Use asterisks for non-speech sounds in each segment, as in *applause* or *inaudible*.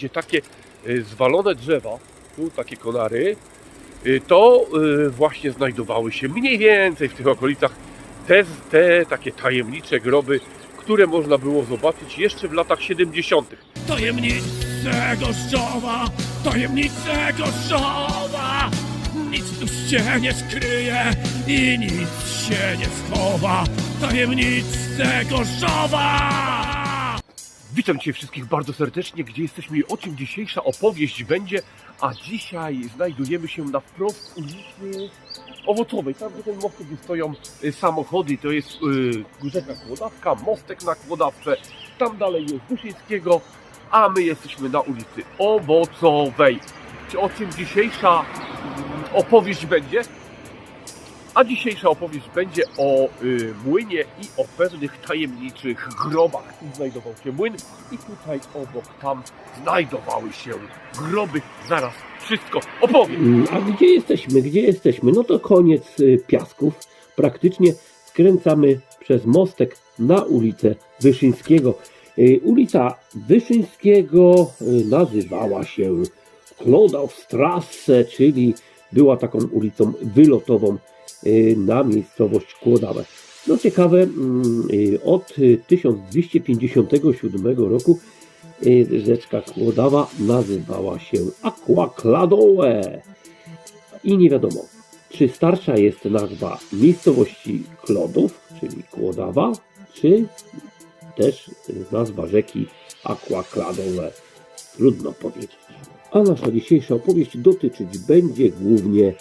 gdzie takie y, zwalone drzewa, tu takie konary, y, to y, właśnie znajdowały się mniej więcej w tych okolicach. Te, te takie tajemnicze groby, które można było zobaczyć jeszcze w latach 70. Tajemnice Goszczowa, tajemnice Goszczowa Nic tu się nie skryje i nic się nie schowa. Tajemnice Goszczowa Witam Cię wszystkich bardzo serdecznie, gdzie jesteśmy i o czym dzisiejsza opowieść będzie, a dzisiaj znajdujemy się na wprost ulicy Owocowej, tam gdzie ten most, gdzie stoją y, samochody, to jest y, rzeka Kłodawka, mostek na Kłodawce, tam dalej jest Wyszyńskiego, a my jesteśmy na ulicy Owocowej. O czym dzisiejsza mm, opowieść będzie? A dzisiejsza opowieść będzie o y, młynie i o pewnych tajemniczych grobach. Tu znajdował się młyn i tutaj obok tam znajdowały się groby. Zaraz wszystko opowiem. Mm, A gdzie jesteśmy? Gdzie jesteśmy? No to koniec y, piasków. Praktycznie skręcamy przez mostek na ulicę Wyszyńskiego. Y, Ulica Wyszyńskiego y, nazywała się Klodowstrasse, czyli była taką ulicą wylotową na miejscowość Kłodawę. No ciekawe, mm, y, od y, 1257 roku y, rzeczka Kłodawa nazywała się Aqua. I nie wiadomo, czy starsza jest nazwa miejscowości Klodów, czyli Kłodawa, czy też y, nazwa rzeki Aqua. Trudno powiedzieć. A nasza dzisiejsza opowieść dotyczyć będzie głównie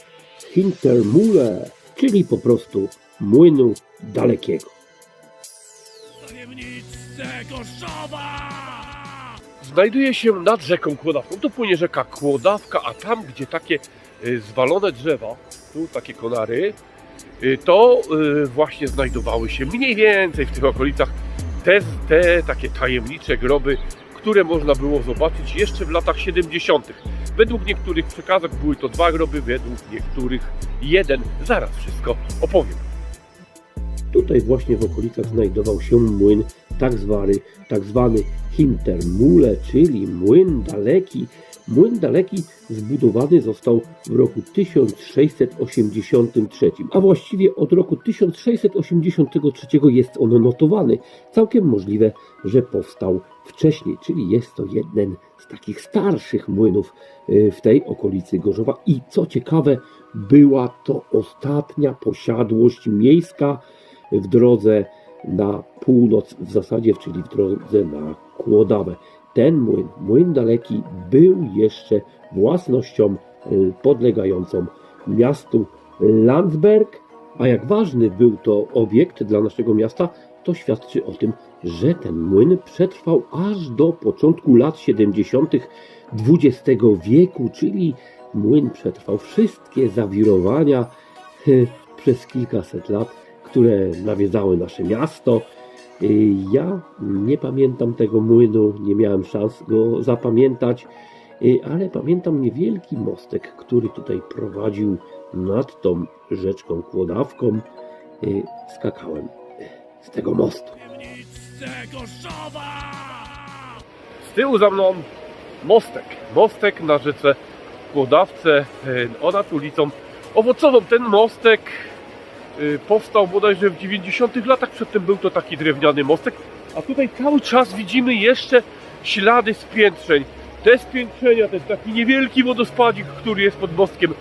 Hintermule, czyli po prostu młynu dalekiego. Tajemnice Znajduje się nad rzeką Kłodawką. Tu płynie rzeka Kłodawka, a tam, gdzie takie y, zwalone drzewa, tu takie konary, y, to y, właśnie znajdowały się mniej więcej w tych okolicach te, te takie tajemnicze groby, które można było zobaczyć jeszcze w latach 70. Według niektórych przekazek były to dwa groby, według niektórych jeden. Zaraz wszystko opowiem. Tutaj właśnie w okolicach znajdował się młyn tak zwany, tak zwany Hintermule, czyli młyn daleki. Młyn daleki zbudowany został w roku 1683, a właściwie od roku 1683 jest on notowany. Całkiem możliwe, że powstał wcześniej, czyli jest to jeden z takich starszych młynów y, w tej okolicy Gorzowa. I co ciekawe, była to ostatnia posiadłość miejska w drodze na północ w zasadzie, czyli w drodze na Kłodawę. Ten młyn, młyn daleki, był jeszcze własnością y, podlegającą miastu Landsberg, a jak ważny był to obiekt dla naszego miasta, to świadczy o tym, że ten młyn przetrwał aż do początku lat 70. XX wieku, czyli młyn przetrwał wszystkie zawirowania *laughs* przez kilkaset lat które nawiedzały nasze miasto. Y, Ja nie pamiętam tego młynu, nie miałem szans go zapamiętać, y, ale pamiętam niewielki mostek, który tutaj prowadził nad tą rzeczką Kłodawką. Y, Skakałem z tego mostu. Z tyłu za mną mostek. Mostek na rzece Kłodawce nad ulicą Owocową. Ten mostek powstał bodajże w 90 latach. Przedtem był to taki drewniany mostek. A tutaj cały czas widzimy jeszcze ślady spiętrzeń. Te spiętrzenia, ten taki niewielki wodospadzik, który jest pod mostkiem,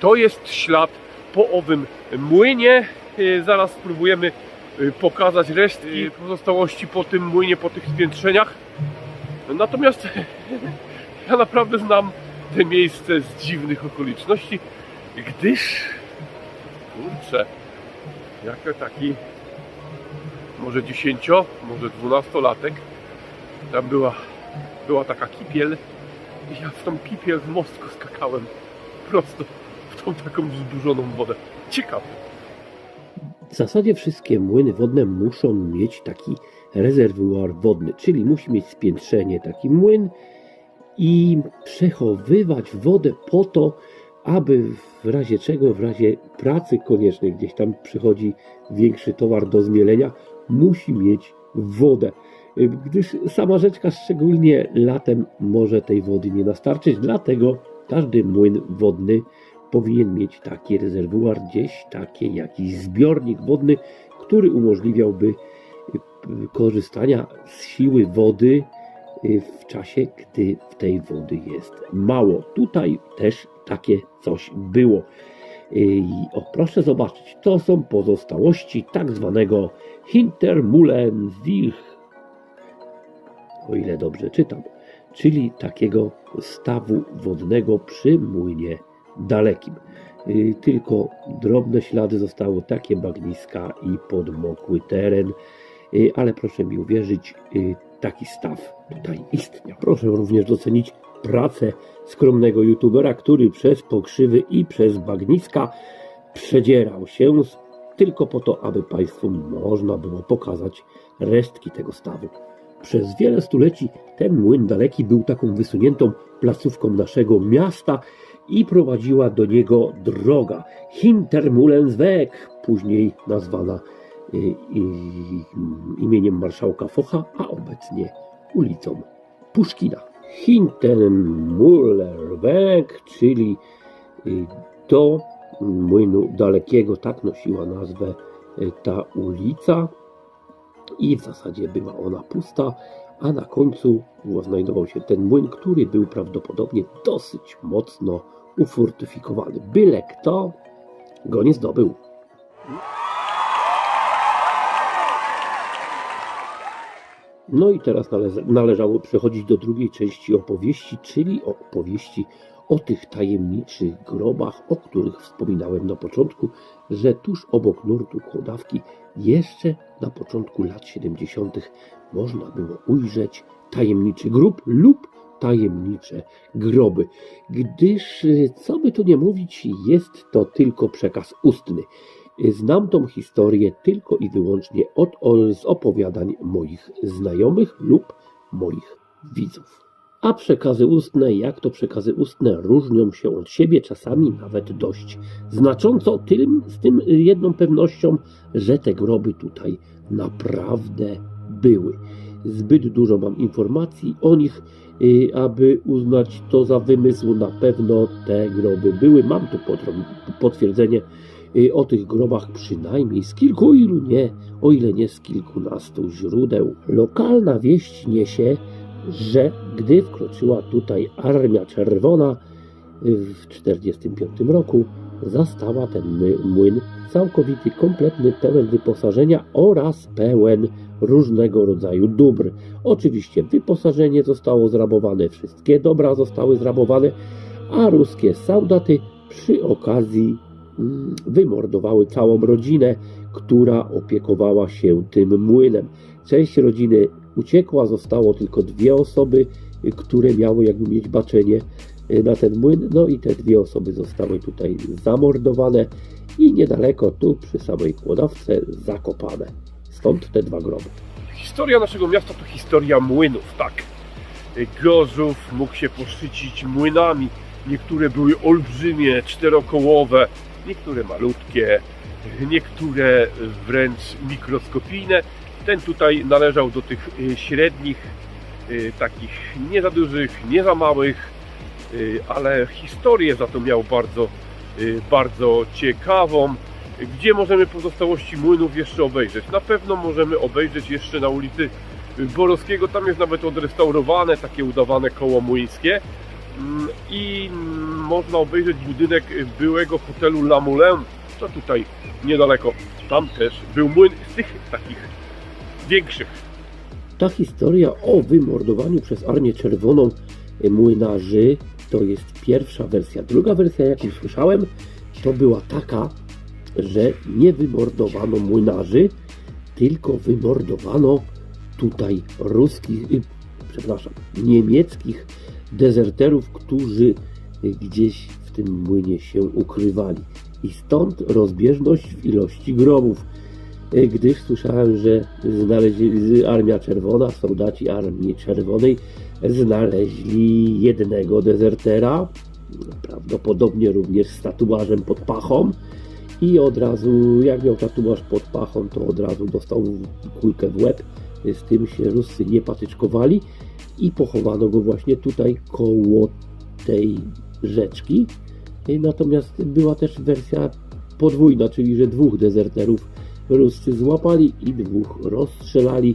to jest ślad po owym młynie. E, Zaraz spróbujemy e, pokazać resztki pozostałości po tym młynie, po tych spiętrzeniach. Natomiast *laughs* ja naprawdę znam te miejsce z dziwnych okoliczności, gdyż kurczę, jako taki może 10, może 12 latek tam była, była taka kipiel i ja w tą kipiel w mostku skakałem prosto w tą taką wzburzoną wodę. Ciekawe. W zasadzie wszystkie młyny wodne muszą mieć taki rezerwuar wodny, czyli musi mieć spiętrzenie taki młyn i przechowywać wodę po to, aby w razie czego, w razie pracy koniecznej, gdzieś tam przychodzi większy towar do zmielenia, musi mieć wodę. gdyż sama rzeczka szczególnie latem może tej wody nie nastarczyć, dlatego każdy młyn wodny powinien mieć taki rezerwuar gdzieś, taki jakiś zbiornik wodny, który umożliwiałby korzystania z siły wody w czasie, gdy w tej wody jest mało. Tutaj też takie coś było. I o, proszę zobaczyć, to są pozostałości tak zwanego Hintermullenwilch, o ile dobrze czytam, czyli takiego stawu wodnego przy młynie dalekim. Y, Tylko drobne ślady zostały, takie bagniska i podmokły teren, Y, ale proszę mi uwierzyć, y, taki staw tutaj istniał. Proszę również docenić pracę skromnego youtubera, który przez pokrzywy i przez bagniska przedzierał się tylko po to, aby Państwu można było pokazać resztki tego stawu. Przez wiele stuleci ten młyn daleki był taką wysuniętą placówką naszego miasta i prowadziła do niego droga Hintermullensweg, później nazwana imieniem marszałka Focha, a obecnie ulicą Puszkina. Hintermullerweg, czyli y, do młynu dalekiego, tak nosiła nazwę y, ta ulica i w zasadzie była ona pusta, a na końcu znajdował się ten młyn, który był prawdopodobnie dosyć mocno ufortyfikowany. Byle kto go nie zdobył. No i teraz nale- należało przechodzić do drugiej części opowieści, czyli opowieści o tych tajemniczych grobach, o których wspominałem na początku, że tuż obok nurtu kłodawki jeszcze na początku lat 70. można było ujrzeć tajemniczy grób lub tajemnicze groby, gdyż, co by tu nie mówić, jest to tylko przekaz ustny. Znam tą historię tylko i wyłącznie od, z opowiadań moich znajomych lub moich widzów. A przekazy ustne, jak to przekazy ustne, różnią się od siebie, czasami nawet dość znacząco, tym, z tym jedną pewnością, że te groby tutaj naprawdę były. Zbyt dużo mam informacji o nich, y, aby uznać to za wymysł. Na pewno te groby były. Mam tu potwierdzenie o tych grobach przynajmniej z kilku, ilu nie, o ile nie z kilkunastu źródeł. Lokalna wieść niesie, że gdy wkroczyła tutaj Armia Czerwona w 1945 roku, zastała ten młyn całkowity, kompletny, pełen wyposażenia oraz pełen różnego rodzaju dóbr. Oczywiście wyposażenie zostało zrabowane, wszystkie dobra zostały zrabowane, a ruskie saudaty przy okazji wymordowały całą rodzinę, która opiekowała się tym młynem. Część rodziny uciekła, zostało tylko dwie osoby, które miały jakby mieć baczenie y, na ten młyn, no i te dwie osoby zostały tutaj zamordowane i niedaleko tu przy samej kłodawce zakopane. Stąd te dwa groby. Historia naszego miasta to historia młynów, tak. Gorzów mógł się poszczycić młynami. Niektóre były olbrzymie, czterokołowe, niektóre malutkie, niektóre wręcz mikroskopijne. Ten tutaj należał do tych y, średnich, y, takich nie za dużych, nie za małych, y, ale historię za to miał bardzo, bardzo ciekawą. Gdzie możemy pozostałości młynów jeszcze obejrzeć? Na pewno możemy obejrzeć jeszcze na ulicy Borowskiego. Tam jest nawet odrestaurowane takie udawane koło młyńskie. Mm, I można obejrzeć budynek byłego hotelu La Moulin. To tutaj niedaleko. Tam też był młyn z tych takich większych. Ta historia o wymordowaniu przez Armię Czerwoną młynarzy to jest pierwsza wersja. Druga wersja, jaką słyszałem, to była taka, że nie wymordowano młynarzy, tylko wymordowano tutaj ruskich, y, przepraszam, niemieckich dezerterów, którzy gdzieś w tym młynie się ukrywali. I stąd rozbieżność w ilości grobów. Y, gdyż słyszałem, że znaleźli Armia Czerwona, soldaci Armii Czerwonej znaleźli jednego dezertera, prawdopodobnie również z tatuażem pod pachą. I od razu, jak miał tatuaż pod pachą, to od razu dostał kulkę w łeb, z tym się Ruscy nie patyczkowali i pochowano go właśnie tutaj koło tej rzeczki. Y, Natomiast była też wersja podwójna, czyli że dwóch dezerterów Ruscy złapali i dwóch rozstrzelali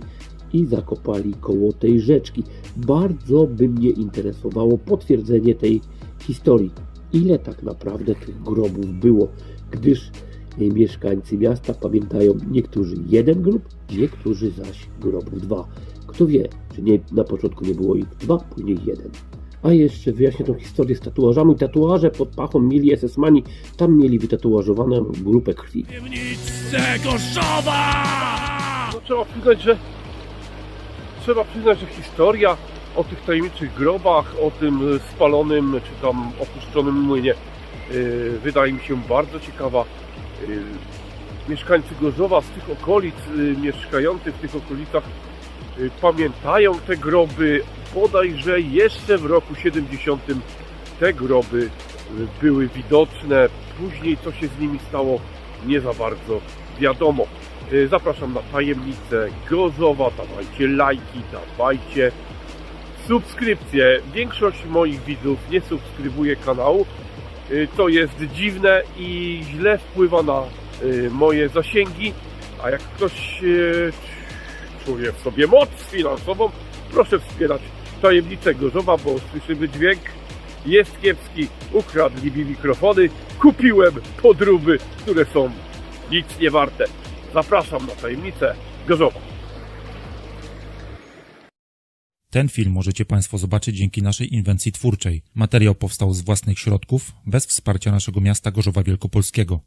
i zakopali koło tej rzeczki. Bardzo by mnie interesowało potwierdzenie tej historii. Ile tak naprawdę tych grobów było, gdyż e, mieszkańcy miasta pamiętają niektórzy jeden grób, niektórzy zaś grobów dwa. Kto wie, czy nie, na początku nie było ich dwa, później jeden. A jeszcze wyjaśnię tą historię z tatuażami. Tatuaże pod pachą mieli SS-mani, tam mieli wytatuażowaną grupę krwi. Gorzowa! No, trzeba przyznać, że trzeba przyznać, że historia o tych tajemniczych grobach, o tym y, spalonym czy tam opuszczonym młynie y, wydaje mi się bardzo ciekawa. Y, Mieszkańcy Gorzowa z tych okolic, mieszkający w tych okolicach pamiętają te groby. Bodajże jeszcze w roku 70 te groby były widoczne. Później co się z nimi stało nie za bardzo wiadomo. Y, Zapraszam na tajemnicę Gorzowa, dawajcie lajki, dawajcie subskrypcje. Większość moich widzów nie subskrybuje kanału. Y, To jest dziwne i źle wpływa na y, moje zasięgi. A jak ktoś czuje w sobie moc finansową, proszę wspierać tajemnicę Gorzowa, bo słyszymy dźwięk. Jest kiepski, ukradli mi mikrofony, kupiłem podróby, które są nic nie warte. Zapraszam na tajemnicę Gorzowa. Ten film możecie Państwo zobaczyć dzięki naszej inwencji twórczej. Materiał powstał z własnych środków, bez wsparcia naszego miasta Gorzowa Wielkopolskiego.